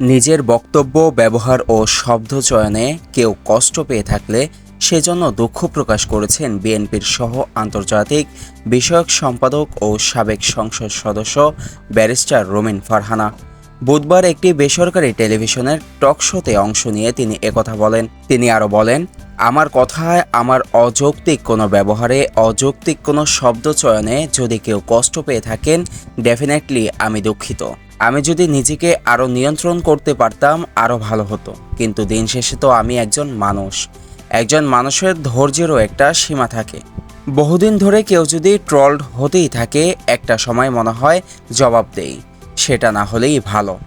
নিজের বক্তব্য, ব্যবহার ও শব্দ চয়নে কেউ কষ্ট পেয়ে থাকলে সেজন্য দুঃখ প্রকাশ করেছেন বিএনপির সহ আন্তর্জাতিক বিষয়ক সম্পাদক ও সাবেক সংসদ সদস্য ব্যারিস্টার রোমিন ফারহানা। বুধবার একটি বেসরকারি টেলিভিশনের টক শোতে অংশ নিয়ে তিনি একথা বলেন। তিনি আরও বলেন, আমার কথায় আমার অযৌক্তিক কোনো ব্যবহারে, অযৌক্তিক কোনো শব্দ চয়নে যদি কেউ কষ্ট পেয়ে থাকেন ডেফিনেটলি আমি দুঃখিত। আমি যদি নিজেকে আরও নিয়ন্ত্রণ করতে পারতাম আরও ভালো হতো। কিন্তু দিন শেষে তো আমি একজন মানুষ। একজন মানুষের ধৈর্যেরও একটা সীমা থাকে। বহুদিন ধরে কেউ যদি ট্রলড হতেই থাকে, একটা সময় মনে হয় জবাব দেই। সেটা না হলেই ভালো।